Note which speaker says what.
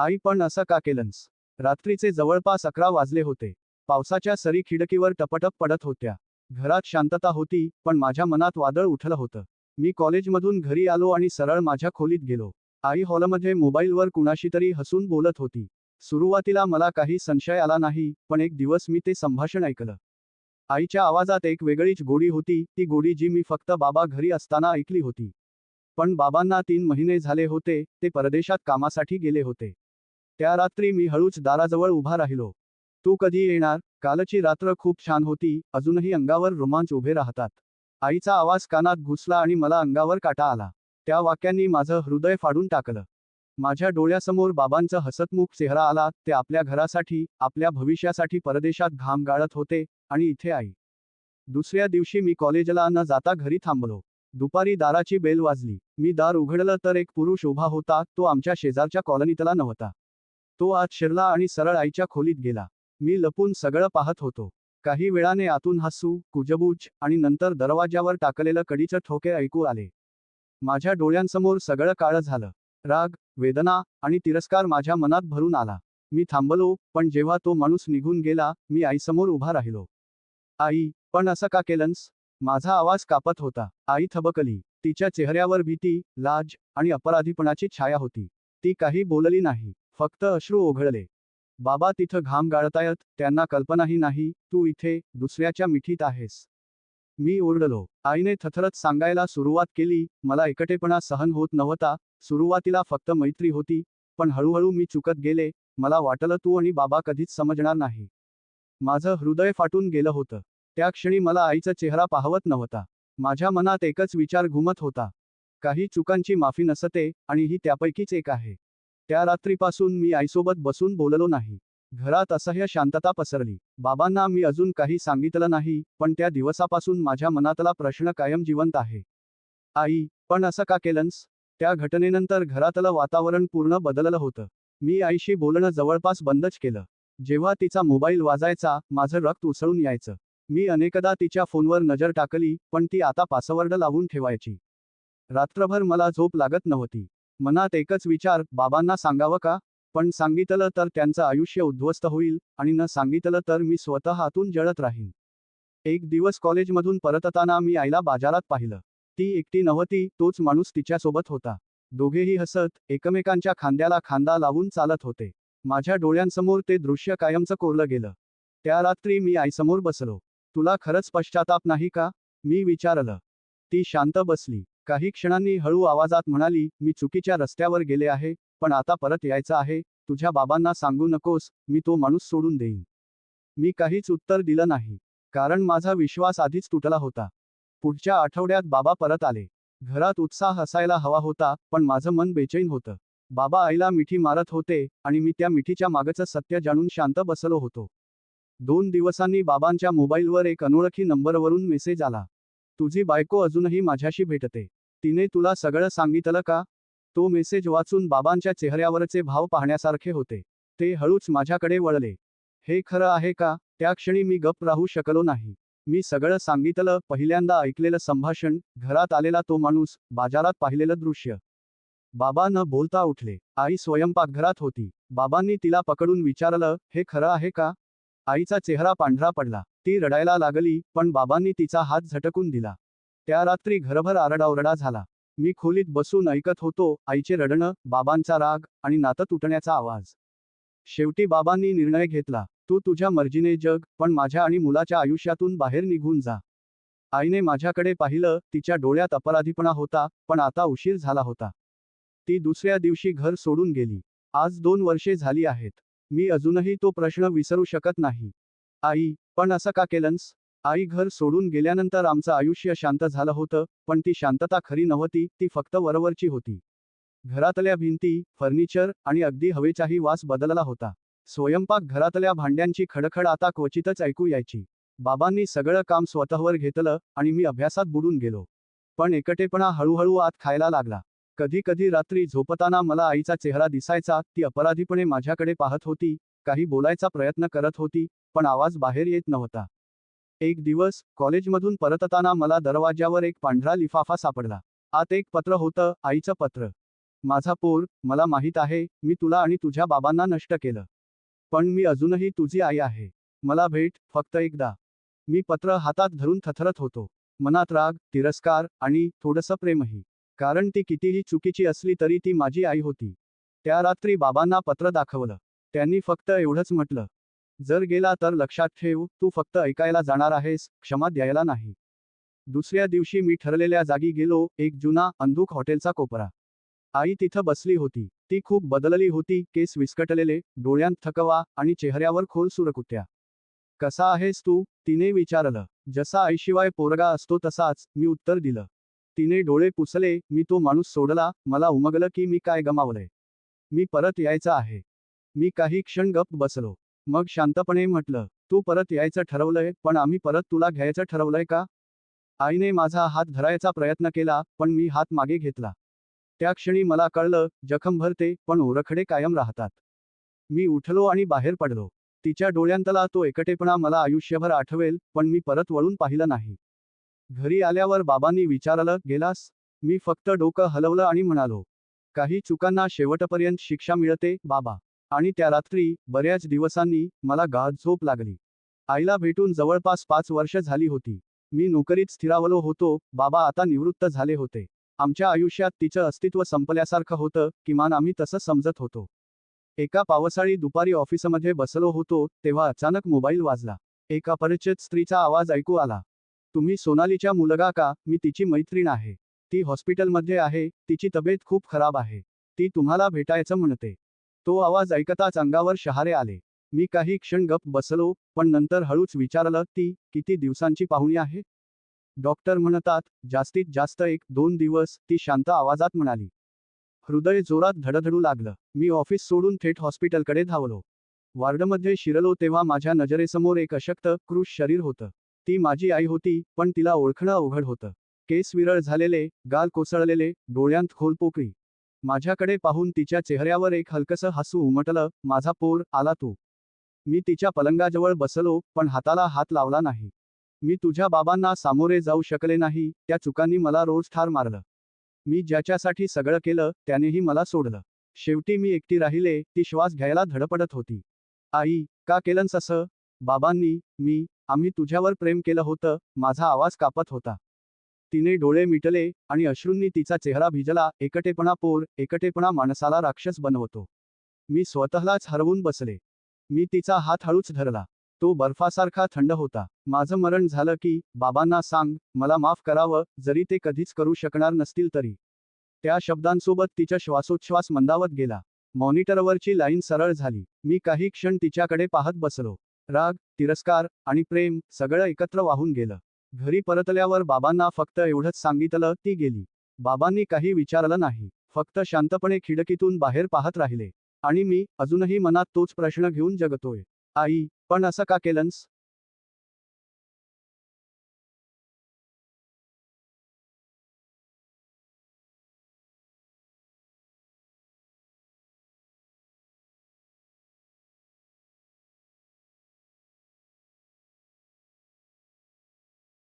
Speaker 1: आई पण असं का केलंस? रात्रीचे जवळपास अकरा वाजले होते. पावसाच्या सरी खिडकीवर टपटप पडत होत्या. घरात शांतता होती पण माझ्या मनात वादळ उठलं होतं. मी कॉलेजमधून घरी आलो आणि सरळ माझ्या खोलीत गेलो. आई हॉलमध्ये मोबाईलवर कुणाशी तरी हसून बोलत होती. सुरुवातीला मला काही संशय आला नाही पण एक दिवस मी ते संभाषण ऐकलं. आईच्या आवाजात एक वेगळीच गोडी होती ती गोडी जी मी फक्त बाबा घरी असताना ऐकली होती. पण बाबांना तीन महिने झाले होते ते परदेशात कामासाठी गेले होते. त्या रात्री मी हळूच दाराजवळ उभा राहिलो. तू कधी येणार? कालची रात्र खूप छान होती अजूनही अंगावर रोमांच उभे राहतात. आईचा आवाज कानात घुसला आणि मला अंगावर काटा आला. त्या वाक्यांनी माझं हृदय फाडून टाकलं. माझ्या डोळ्यासमोर बाबांचं हसतमुख चेहरा आला ते आपल्या घरासाठी आपल्या भविष्यासाठी परदेशात घाम गाळत होते आणि इथे आई. दुसऱ्या दिवशी मी कॉलेजला न जाता घरी थांबलो. दुपारी दाराची बेल वाजली. मी दार उघडलं तर एक पुरुष उभा होता तो आमच्या शेजारच्या कॉलनीतला नव्हता. तो आत शिरला आणि सरळ आईच्या खोलीत गेला. मी लपून सगळं पाहत होतो. काही वेळाने आतून हसू कुजबूज आणि नंतर दरवाज्यावर टाकलेलं कडीचं ठोके ऐकू आले. माझ्या डोळ्यांसमोर सगळं काळं झालं. राग वेदना आणि तिरस्कार माझ्या मनात भरून आला. मी थांबलो पण जेव्हा तो माणूस निघून गेला मी आईसमोर उभा राहिलो. आई पण असं का केलंस? माझा आवाज कापत होता. आई थबकली. तिच्या चेहऱ्यावर भीती लाज आणि अपराधीपणाची छाया होती. ती काही बोलली नाही. फक्त अश्रू ओघळले. बाबा तिथं घाम गाळतायत त्यांना कल्पनाही नाही तू इथे दुसऱ्याच्या मिठीत आहेस. मी ओरडलो. आईने थथरत सांगायला सुरुवात केली मला एकटेपणा सहन होत नव्हता सुरुवातीला फक्त मैत्री होती पण हळूहळू मी चुकत गेले मला वाटलं तू आणि बाबा कधीच समजणार नाही. माझं हृदय फाटून गेलं होतं. त्या क्षणी मला आईचा चेहरा पाहवत नव्हता. माझ्या मनात एकच विचार घुमत होता. काही चुकांची माफी नसते आणि ही त्यापैकीच एक आहे. त्या रात्रीपासून मी आईसोबत बसून बोललो नाही. घरात असह्य शांतता पसरली. बाबांना मी अजून काही सांगितलं नाही पण त्या दिवसापासून माझ्या मनातला प्रश्न कायम जिवंत आहे. आई पण असं का केलंस? त्या घटनेनंतर घरातलं वातावरण पूर्ण बदललं होतं. मी आईशी बोलणं जवळपास बंदच केलं. जेव्हा तिचा मोबाईल वाजायचा माझं रक्त उसळून यायचं. मी अनेकदा तिच्या फोनवर नजर टाकली पण ती आता पासवर्ड लावून ठेवायची. रात्रभर मला झोप लागत नव्हती. मनात एकच विचार बाबांना सांगावं का? पण सांगितलं तर त्यांचं आयुष्य उद्ध्वस्त होईल आणि न सांगितलं तर मी स्वतः हातून जळत राहीन. एक दिवस कॉलेजमधून परतताना मी आईला बाजारात पाहिलं. ती एकटी नव्हती तोच माणूस तिच्यासोबत होता. दोघेही हसत एकमेकांच्या खांद्याला खांदा लावून चालत होते. माझ्या डोळ्यांसमोर ते दृश्य कायमचं कोरलं गेलं. त्या रात्री मी आईसमोर बसलो. तुला खरंच पश्चाताप नाही का? मी विचारलं. ती शांत बसली. काही क्षणांनी हळू आवाजात म्हणाली मी चुकीच्या रस्त्यावर गेले आहे पण आता परत यायचं आहे तुझ्या बाबांना सांगू नकोस मी तो माणूस सोडून देईन. मी काहीच उत्तर दिलं नाही कारण माझा विश्वास आधीच तुटला होता. पुढच्या आठवड्यात बाबा परत आले. घरात उत्साह असायला हवा होता पण माझं मन बेचैन होतं. बाबा आईला मिठी मारत होते आणि मी त्या मिठीच्या मागचं सत्य जाणून शांत बसलो होतो. दोन दिवसांनी बाबांच्या मोबाईलवर एक अनोळखी नंबरवरून मेसेज आला. तुझी बायको अजूनही माझ्याशी भेटते. तिने तुला सगळं सांगितलं का? तो मेसेज वाचून बाबांच्या चेहऱ्यावरचे भाव पाहण्यासारखे होते. ते हळूच माझ्याकडे वळले. हे खरं आहे का? त्या क्षणी मी गप राहू शकलो नाही. मी सगळं सांगितलं पहिल्यांदा ऐकलेलं संभाषण घरात आलेला तो माणूस बाजारात पाहिलेलं दृश्य. बाबा न बोलता उठले. आई स्वयंपाकघरात होती. बाबांनी तिला पकडून विचारलं हे खरं आहे का? आईचा चेहरा पांढरा पडला. ती रडायला लागली पण बाबांनी तिचा हात झटकून दिला. त्या रात्री घरभर आरडाओरडा झाला. मी खोलीत बसून ऐकत होतो आईचे रडणं बाबांचा राग आणि नातं तुटण्याचा आवाज. शेवटी बाबांनी निर्णय घेतला तू तुझ्या मर्जीने जग पण माझ्या आणि मुलाच्या आयुष्यातून बाहेर निघून जा. आईने माझ्याकडे पाहिलं तिच्या डोळ्यात अपराधीपणा होता पण आता उशीर झाला होता. ती दुसऱ्या दिवशी घर सोडून गेली. आज दोन वर्षे झाली आहेत. मी अजूनही तो प्रश्न विसरू शकत नाही. आई पण असं का केलंस? आई घर सोडून गेल्यानंतर आमचं आयुष्य शांत झालं होतं पण ती शांतता खरी नव्हती ती फक्त वरवरची होती. घरातल्या भिंती फर्निचर आणि अगदी हवेचाही वास बदलला होता. स्वयंपाक घरातल्या भांड्यांची खडखड आता क्वचितच ऐकू यायची. बाबांनी सगळं काम स्वतःवर घेतलं आणि मी अभ्यासात बुडून गेलो. पण एकटेपणा हळूहळू आत खायला लागला. कधी कधी रात्री झोपताना मला आईचा चेहरा दिसायचा ती अपराधीपणे माझ्याकडे पाहत होती काही बोलायचा प्रयत्न करत होती पण आवाज बाहेर येत नव्हता. एक दिवस कॉलेजमधून परतताना मला दरवाज्यावर एक पांढरा लिफाफा सापडला. आत एक पत्र होतं आईचं पत्र. माझा पोर मला माहीत आहे मी तुला आणि तुझ्या बाबांना नष्ट केलं. पण मी अजूनही तुझी आई आहे. मला भेट फक्त एकदा. मी पत्र हातात धरून थथरत होतो. मनात राग तिरस्कार आणि थोडंसं प्रेमही. कारण ती कितीही चुकीची असली तरी ती माझी आई होती. त्या रात्री बाबांना पत्र दाखवलं. त्यांनी फक्त एवढंच म्हटलं. जर गेला तर लक्षात ठेव तू फक्त ऐकायला जाणार आहेस क्षमा द्यायला नाही. दुसऱ्या दिवशी मी ठरलेल्या जागी गेलो एक जुना अंधूक हॉटेलचा कोपरा. आई तिथं बसली होती. ती खूप बदलली होती केस विस्कटलेले डोळ्यांत थकवा आणि चेहऱ्यावर खोल सुरकुत्या. कसा आहेस तू? तिने विचारलं. जसा आईशिवाय पोरगा असतो तसाच मी उत्तर दिलं. तिने डोळे पुसले मी तो माणूस सोडला मला उमगलं की मी काय गमावलंय. मी परत यायचं आहे. मी काही क्षण गप्प बसलो. मग शांतपणे म्हटलं तू परत यायचं ठरवलंय पण आम्ही परत तुला घ्यायचं ठरवलंय का? आईने माझा हात धरायचा प्रयत्न केला पण मी हात मागे घेतला. त्या क्षणी मला कळलं जखम भरते पण ओरखडे कायम राहतात. मी उठलो आणि बाहेर पडलो. तिच्या डोळ्यांतला तो एकटेपणा मला आयुष्यभर आठवेल पण मी परत वळून पाहिलं नाही. घरी आल्यावर बाबांनी विचारलं गेलास? मी फक्त डोकं हलवलं आणि म्हणालो काही चुकांना शेवटपर्यंत शिक्षा मिळते बाबा. आणि त्या रात्री बऱ्याच दिवसांनी मला गाढ झोप लागली. आईला भेटून जवळपास पाच वर्ष झाली होती. मी नोकरीत स्थिरावलो होतो बाबा आता निवृत्त झाले होते. आमच्या आयुष्यात तिचं अस्तित्व संपल्यासारखं होतं किमान आम्ही तसं समजत होतो. एका पावसाळी दुपारी ऑफिसमध्ये बसलो होतो तेव्हा अचानक मोबाईल वाजला. एका परिचित स्त्रीचा आवाज ऐकू आला. तुम्ही सोनालीच्या मुलगा का? मी तिची मैत्रीण आहे. ती हॉस्पिटलमध्ये आहे. तिची तब्येत खूप खराब आहे. ती तुम्हाला भेटायचं म्हणते. तो आवाज ऐकताच अंगावर शहारे आले. मी काही क्षण गप बसलो पण नंतर हळूच विचारलं ती किती दिवसांची पाहुणी आहे? डॉक्टर म्हणतात जास्तीत जास्त एक दोन दिवस. ती शांत आवाजात म्हणाली. हृदय जोरात धडधडू लागलं. मी ऑफिस सोडून थेट हॉस्पिटलकडे धावलो. वार्डमध्ये शिरलो तेव्हा माझ्या नजरेसमोर एक अशक्त क्रूश शरीर होतं. ती माझी आई होती पण तिला ओळखणं अवघड होतं. केस विरळ झालेले गाल कोसळलेले डोळ्यांत खोल पोकळी. माझ्याकडे पाहून तिच्या चेहऱ्यावर एक हलकसं हसू उमटलं माझा पोर आला तू. मी तिच्या पलंगाजवळ बसलो पण हाताला हात लावला नाही. मी तुझ्या बाबांना सामोरे जाऊ शकले नाही त्या चुकांनी मला रोज ठार मारलं. मी ज्याच्यासाठी सगळं केलं त्यानेही मला सोडलं. शेवटी मी एकटी राहिले ती श्वास घ्यायला धडपडत होती. आई का केलंस असं? बाबांनी मी आम्ही तुझ्यावर प्रेम केलं होतं माझा आवाज कापत होता. तिने डोळे मिटले आणि अश्रूंनी तिचा चेहरा भिजला एकटेपणा पोर एकटेपणा माणसाला राक्षस बनवतो. मी स्वतःलाच हरवून बसले. मी तिचा हात हळूच धरला. तो बर्फासारखा थंड होता. माझं मरण झालं की बाबांना सांग मला माफ करावं जरी ते कधीच करू शकणार नसतील तरी. त्या शब्दांसोबत तिचा श्वासोच्छ्वास मंदावत गेला. मॉनिटरवरची लाईन सरळ झाली. मी काही क्षण तिच्याकडे पाहत बसलो. राग तिरस्कार आणि प्रेम सगळं एकत्र वाहून गेलं. घरी परतल्यावर बाबांना फक्त एवढंच सांगितलं ती गेली. बाबांनी काही विचारलं नाही. फक्त शांतपणे खिडकीतून बाहेर पाहत राहिले. आणि मी अजूनही मनात तोच प्रश्न घेऊन जगतोय. आई पण असं का केलंस?